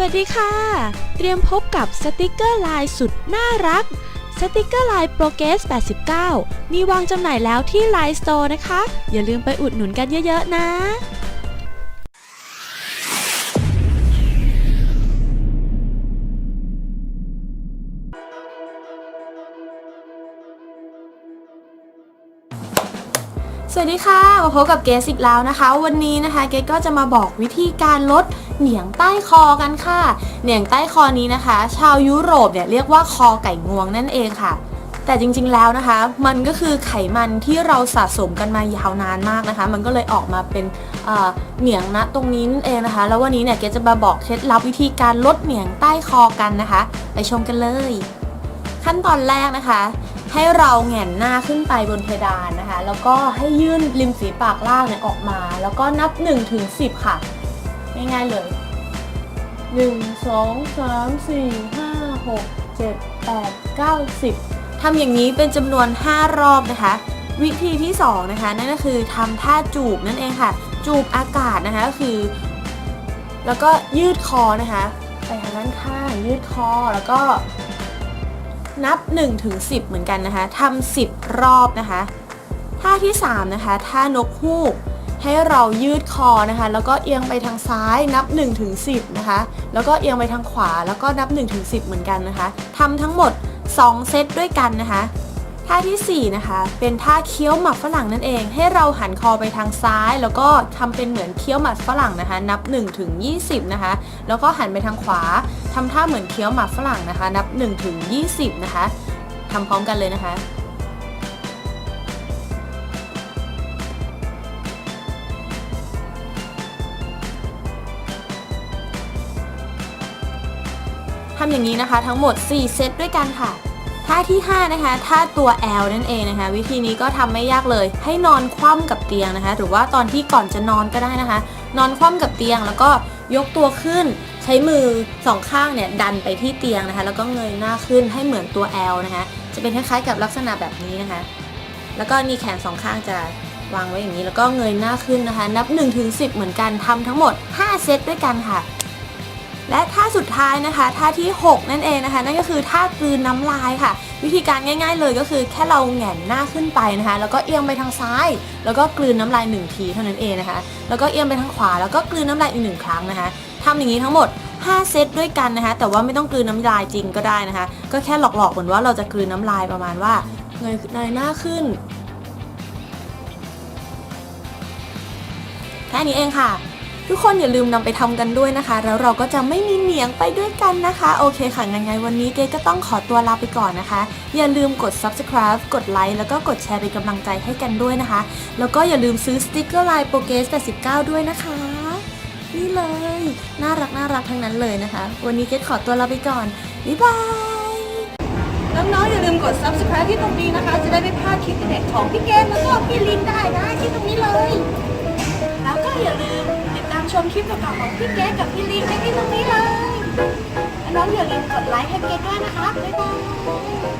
สวัสดีค่ะ เตรียมพบกับสติกเกอร์ลายสุดน่ารัก สติกเกอร์ลายโปรเกส89 มีวางจำหน่ายแล้วที่ไลน์สโตร์นะคะ อย่าลืมไปอุดหนุนกันเยอะๆนะสวัสดีค่ะ มาพบกับเกสอีกแล้วนะคะ วันนี้นะคะ เกสก็จะมาบอกวิธีการลด เหนียงใต้คอกันค่ะ เหนียงใต้คอนี้นะคะ ชาวยุโรปเนี่ยเรียกว่าคอไก่งวงนั่นเองค่ะแต่จริงๆ แล้วนะคะ มันก็คือไขมันที่เราสะสมกันมายาวนานมากนะคะ มันก็เลยออกมาเป็นเอ่อเหนียงณตรงนี้นั่นเองนะคะ แล้ววันนี้เนี่ยเกจะมาบอกเคล็ดลับวิธีการลดเหนียงใต้คอกันนะคะ ไปชมกันเลย ขั้นตอนแรกนะคะ ให้เราแหงนหน้าขึ้นไปบนเพดานนะคะ แล้วก็ให้ยื่นริมฝีปากล่างเนี่ยออกมา แล้วก็นับ1ถึง10 ค่ะ ง่ายๆเลย 1 2 3 4 5 6 7 8 9 10ทำอย่างนี้เป็นจำนวน 5 รอบนะคะ วิธีที่ 2 นะคะ นั่นก็คือทำท่าจูบนั่นเองค่ะ จูบอากาศนะคะก็คือ แล้วก็ยืดคอนะคะ ไปทางด้านข้างยืดคอแล้วก็นับ1ถึง10 เหมือนกันนะคะทำ10 รอบนะคะ ท่าที่ 3 นะคะ ท่านกฮูก ให้เรายืดคอนะคะ แล้วก็เอียงไปทางซ้ายนับ1ถึง10นะคะ แล้วก็เอียงไปทางขวาแล้วก็นับ1ถึง10 เหมือนกันนะคะทำทั้งหมด 2 เซตด้วยกันนะคะท่าทีสี่4 นะคะ เป็นท่าเคี้ยวหมักฝรั่งนั่นเอง ให้เราหันคอไปทางซ้าย แล้วก็ทำเป็นเหมือนเคี้ยวหมักฝรั่งนะคะ นับ1ถึง20 นะคะ แล้วก็หันไปทางขวาทำท่าเหมือนเคี้ยวหมากฝรั่งนะคะ นับ1ถึง20 นะคะทำพร้อมกันเลยนะคะ ทำอย่างนี้นะคะทั้งหมด 4 เซตด้วยกันค่ะ ท่าที่ 5 นะคะท่าตัว L นั่นเองนะคะ วิธีนี้ก็ทำไม่ยากเลย ให้นอนคว่ำกับเตียงนะคะ หรือว่าตอนที่ก่อนจะนอนก็ได้นะคะ นอนคว่ำกับเตียงแล้วก็ยกตัวขึ้น ใช้มือสองข้างเนี่ยดันไปที่เตียงนะคะ แล้วก็เงยหน้าขึ้นให้เหมือนตัว L นะคะ จะเป็นคล้ายๆกับลักษณะแบบนี้นะคะ แล้วก็มีแขนสองข้างจะวางไว้อย่างนี้แล้วก็เงยหน้าขึ้นนะคะ นับ1ถึง10 เหมือนกันทำทั้งหมด 5 เซตด้วยกันค่ะ และท่าสุดท้ายนะคะท่าที่ 6 นั่นเองนะคะ นั่นก็คือท่ากลืนน้ำลายค่ะ วิธีการง่าย ๆ เลยก็คือแค่เราแหงนหน้าขึ้นไปนะคะ แล้วก็เอียงไปทางซ้าย แล้วก็กลืนน้ำลายหนึ่งทีเท่านั้นเองนะคะ แล้วก็เอียงไปทางขวาแล้วก็กลืนน้ำลายอีกหนึ่งครั้งนะคะทำอย่างนี้ทั้งหมด 5 เซตด้วยกันนะคะ แต่ว่าไม่ต้องกลืนน้ำลายจริงก็ได้นะคะ ก็แค่หลอกๆเหมือนว่าเราจะกลืนน้ำลายประมาณว่าเงยเงยหน้าขึ้นแค่นี้เองค่ะ ทุกคนอย่าลืมนำไปทำกันด้วยนะคะ แล้วเราก็จะไม่มีเหนียงไปด้วยกันนะคะ โอเคค่ะยังไงวันนี้เกก็ต้องขอตัวลาไปก่อนนะคะ อย่าลืมกด subscribe กดไลค์แล้วก็กดแชร์เป็นกำลังใจให้กันด้วยนะคะ แล้วก็อย่าลืมซื้อสติกเกอร์ลายโปรเกส89 ด้วยนะคะ นี่เลย น่ารักน่ารักทั้งนั้นเลยนะคะ วันนี้เกขอตัวลาไปก่อนบ๊ายบายน้องๆอย่าลืมกด subscribe ที่ตรงนี้นะคะ จะได้ไม่พลาดคลิปเด็ดของพี่เกมแล้วก็พี่ลินได้นะที่ตรงนี้เลย แล้วก็อย่าลืม ชมคลิปเก่าๆของพี่เก๊กับพี่ลินได้ที่ตรงนี้เลย น้องอย่าลืมกดไลค์ให้เก๊ด้วยนะคะบ๊ายบาย